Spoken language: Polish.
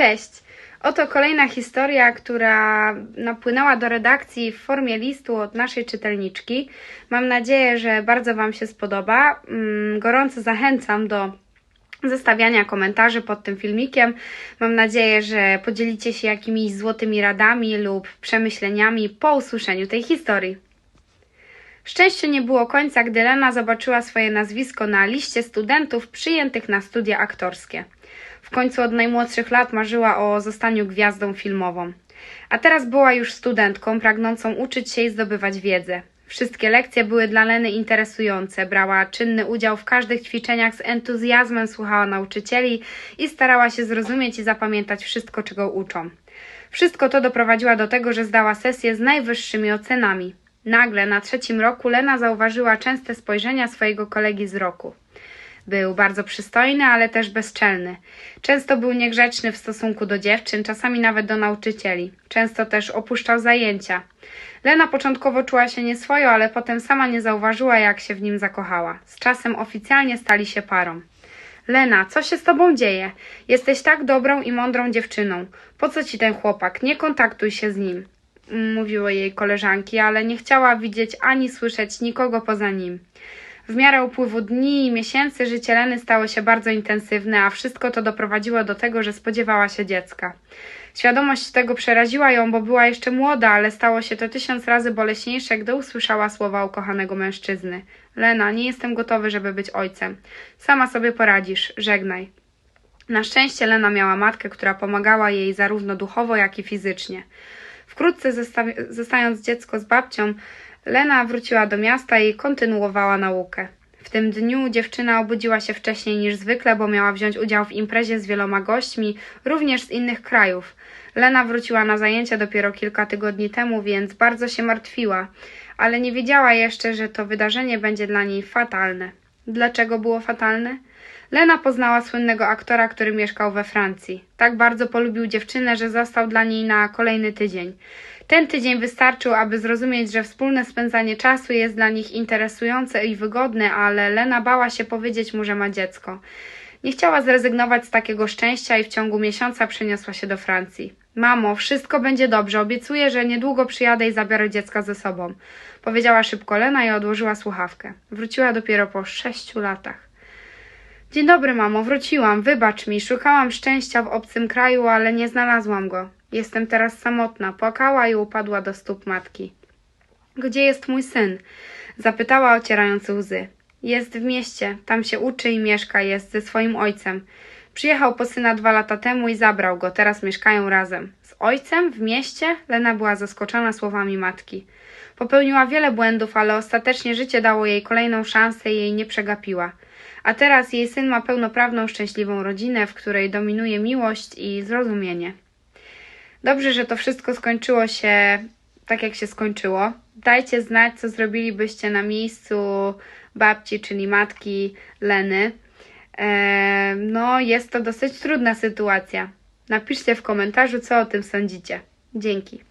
Cześć! Oto kolejna historia, która napłynęła do redakcji w formie listu od naszej czytelniczki. Mam nadzieję, że bardzo Wam się spodoba. Mm, Gorąco zachęcam do zostawiania komentarzy pod tym filmikiem. Mam nadzieję, że podzielicie się jakimiś złotymi radami lub przemyśleniami po usłyszeniu tej historii. Szczęściu nie było końca, gdy Lena zobaczyła swoje nazwisko na liście studentów przyjętych na studia aktorskie. W końcu od najmłodszych lat marzyła o zostaniu gwiazdą filmową. A teraz była już studentką, pragnącą uczyć się i zdobywać wiedzę. Wszystkie lekcje były dla Leny interesujące, brała czynny udział w każdych ćwiczeniach, z entuzjazmem słuchała nauczycieli i starała się zrozumieć i zapamiętać wszystko, czego uczą. Wszystko to doprowadziła do tego, że zdała sesję z najwyższymi ocenami. Nagle na trzecim roku Lena zauważyła częste spojrzenia swojego kolegi z roku. Był bardzo przystojny, ale też bezczelny. Często był niegrzeczny w stosunku do dziewczyn, czasami nawet do nauczycieli. Często też opuszczał zajęcia. Lena początkowo czuła się nieswojo, ale potem sama nie zauważyła, jak się w nim zakochała. Z czasem oficjalnie stali się parą. Lena, co się z tobą dzieje? Jesteś tak dobrą i mądrą dziewczyną. Po co ci ten chłopak? Nie kontaktuj się z nim mówiły jej koleżanki, ale nie chciała widzieć ani słyszeć nikogo poza nim. W miarę upływu dni i miesięcy życie Leny stało się bardzo intensywne, a wszystko to doprowadziło do tego, że spodziewała się dziecka. Świadomość tego przeraziła ją, bo była jeszcze młoda, ale stało się to tysiąc razy boleśniejsze, gdy usłyszała słowa ukochanego mężczyzny. Lena, nie jestem gotowy, żeby być ojcem. Sama sobie poradzisz, żegnaj. Na szczęście Lena miała matkę, która pomagała jej zarówno duchowo, jak i fizycznie. Wkrótce zostając dziecko z babcią, Lena wróciła do miasta i kontynuowała naukę. W tym dniu dziewczyna obudziła się wcześniej niż zwykle, bo miała wziąć udział w imprezie z wieloma gośćmi, również z innych krajów. Lena wróciła na zajęcia dopiero kilka tygodni temu, więc bardzo się martwiła, ale nie wiedziała jeszcze, że to wydarzenie będzie dla niej fatalne. Dlaczego było fatalne? Lena poznała słynnego aktora, który mieszkał we Francji. Tak bardzo polubił dziewczynę, że został dla niej na kolejny tydzień. Ten tydzień wystarczył, aby zrozumieć, że wspólne spędzanie czasu jest dla nich interesujące i wygodne, ale Lena bała się powiedzieć mu, że ma dziecko. Nie chciała zrezygnować z takiego szczęścia i w ciągu miesiąca przeniosła się do Francji. Mamo, wszystko będzie dobrze, obiecuję, że niedługo przyjadę i zabiorę dziecka ze sobą. Powiedziała szybko Lena i odłożyła słuchawkę. Wróciła dopiero po sześciu latach. Dzień dobry, mamo, wróciłam. Wybacz mi, szukałam szczęścia w obcym kraju, ale nie znalazłam go. Jestem teraz samotna. Płakała i upadła do stóp matki. Gdzie jest mój syn? Zapytała, ocierając łzy. Jest w mieście, tam się uczy i mieszka, jest ze swoim ojcem. Przyjechał po syna dwa lata temu i zabrał go, teraz mieszkają razem. Z ojcem? W mieście? Lena była zaskoczona słowami matki. Popełniła wiele błędów, ale ostatecznie życie dało jej kolejną szansę i jej nie przegapiła. A teraz jej syn ma pełnoprawną, szczęśliwą rodzinę, w której dominuje miłość i zrozumienie. Dobrze, że to wszystko skończyło się tak, jak się skończyło. Dajcie znać, co zrobilibyście na miejscu babci, czyli matki Leny. Eee, no, jest to dosyć trudna sytuacja. Napiszcie w komentarzu, co o tym sądzicie. Dzięki.